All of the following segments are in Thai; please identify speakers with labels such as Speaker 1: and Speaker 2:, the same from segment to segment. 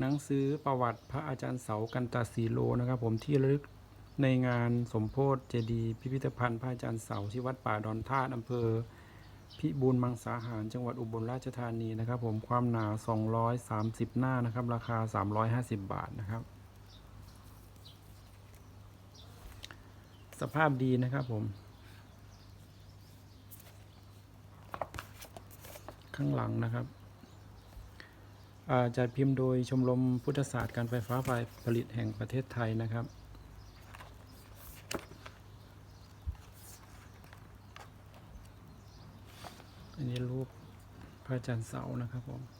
Speaker 1: หนังสือประวัติพระอาจารย์เสากันตาสีโลนะครับ ผมที่ระลึกในงานสมโพธิเจดีย์พิพิธภัณฑ์พระอาจารย์เสาที่วัดป่าดอนธาตุอำเภอ พิบูลมังสาหารจังหวัดอุบลราชธานีนะครับ ผมความหนา 230 หน้านะครับ ราคา 350 บาทนะครับ สภาพดีนะครับผม ข้างหลังนะครับ จัดพิมพ์โดยชมรมพุทธศาสตร์การไฟฟ้าฝ่ายผลิตแห่งประเทศไทยนะครับ อันนี้รูปพระอาจารย์เสานะครับผม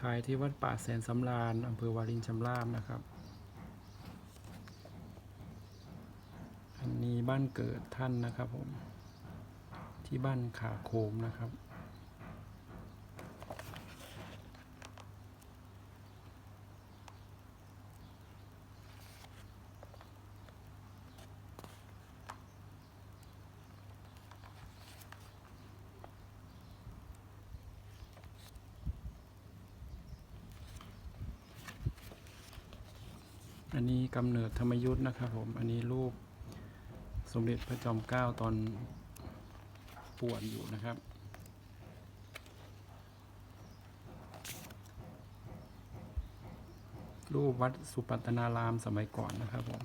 Speaker 1: ถ่ายที่วัดป่าแสนสำราญอำเภอวารินชำราบนะครับ อันนี้บ้านเกิดท่านนะครับผม ที่บ้านขาโคมนะครับ อันนี้กำเนิดธรรมยุทธ์นะครับผม อันนี้รูปสมเด็จพระจอมเกล้าตอนป่วนอยู่นะครับ รูปวัดสุปัตนารามสมัยก่อนนะครับผม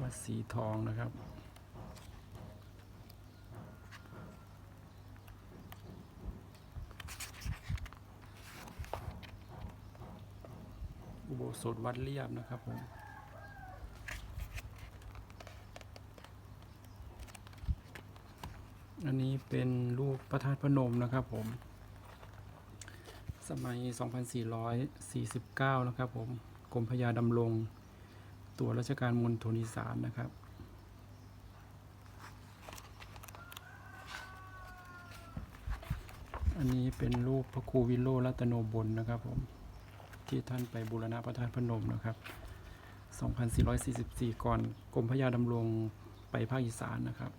Speaker 1: วัดสีทองนะครับ อุโบสถวัดเรียบนะครับผมอันนี้เป็นรูปพระธาตุพนมนะครับผม สมัย 2449 นะครับผมกรมพยาดำรงตัวราชการมณฑลอีสานนะครับอันนี้เป็นรูปพระครูวิโรจน์รัตโนบลนะครับผม ที่ท่านไปบูรณะพระธาตุพนมนะครับ 2444 ก่อนกรมพระยาดำรงไปภาคอีสานนะครับ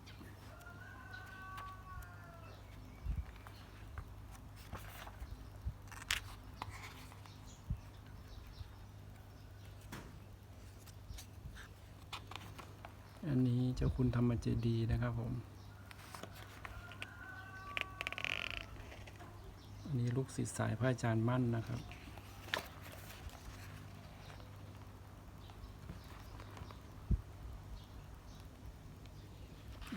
Speaker 1: อันนี้เจ้าคุณธรรมเจดีนะครับผม อันนี้ลูกศิษย์สายพระอาจารย์มั่นนะครับ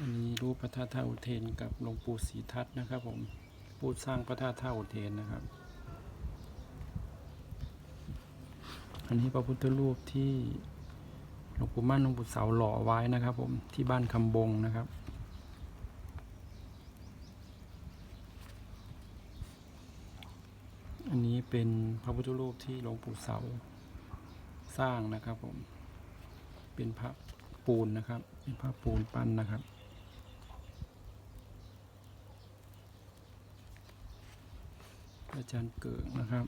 Speaker 1: อันนี้ รูปพระธาตุท่าอุเทนกับหลวงปู่ศรีทัตน์นะครับ ผมผู้สร้างพระธาตุท่าอุเทนนะครับ อันนี้พระพุทธรูปที่หลวงปู่มั่นหลวงปู่เสาหล่อไว้นะครับ ผมที่บ้านคำบงนะครับอันนี้เป็นพระพุทธรูปที่หลวงปู่เสาสร้างนะครับผม เป็นพระปูนนะครับ เป็นพระปูนปั้นนะครับ อาจารย์เกิงนะครับ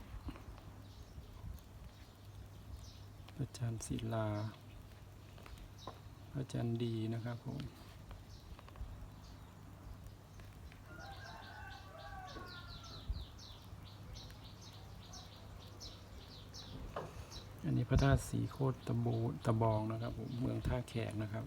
Speaker 1: อาจารย์ศิลา อาจารย์ดีนะครับผมอันนี้พระธาตุสีโคตรตะบูตะบองนะครับผมเมืองท่าแขกนะครับ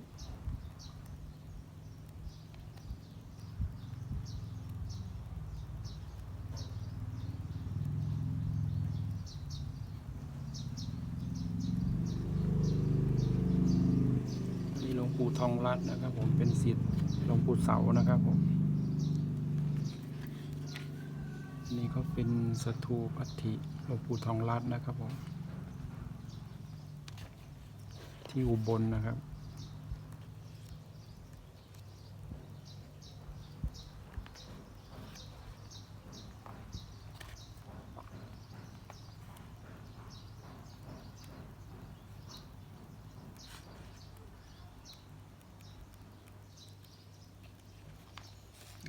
Speaker 1: มีหลวง ปู่ทองรัตน์นะครับ ผมเป็นศิษย์หลวงปู่เสานะครับผมนี่ก็เป็นสถูปอัฐิหลวงปู่ทองรัตน์นะครับผมที่อุบลนะครับ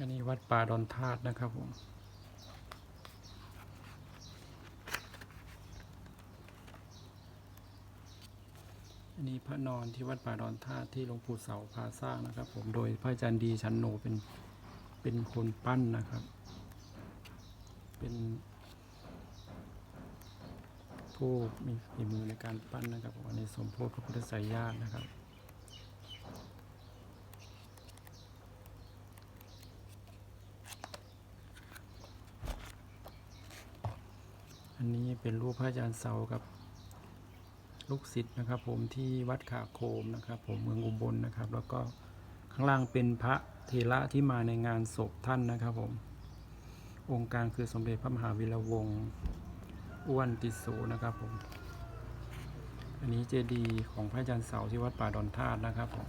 Speaker 1: อันนี้วัดป่าดอนธาตุนะครับผมอันนี้พระนอนที่วัดป่าดอนธาตุที่หลวงปู่เสาพาสร้างนะครับ ผมโดยพระอาจารย์ดีชันโนเป็นเป็นคนปั้นนะครับ เป็นผู้มีฝีมือในการปั้นนะครับผมอันนี้สมโพธิพระพุทธสายญาตินะครับ อันนี้เป็นรูปพระอาจารย์เสากับ ลูกศิษย์นะครับ ผมที่วัดขาโคมนะครับ ผมเมืองอุบลนะครับ แล้วก็ข้างล่างเป็นพระเทระที่มาในงานศพท่านนะครับ ผม องค์กางคือสมเด็จพระมหาวีระวงศ์อ้วนติโสนะครับผม อันนี้เจดีย์ของพระอาจารย์เสาที่วัดป่าดอนธาตุนะครับผม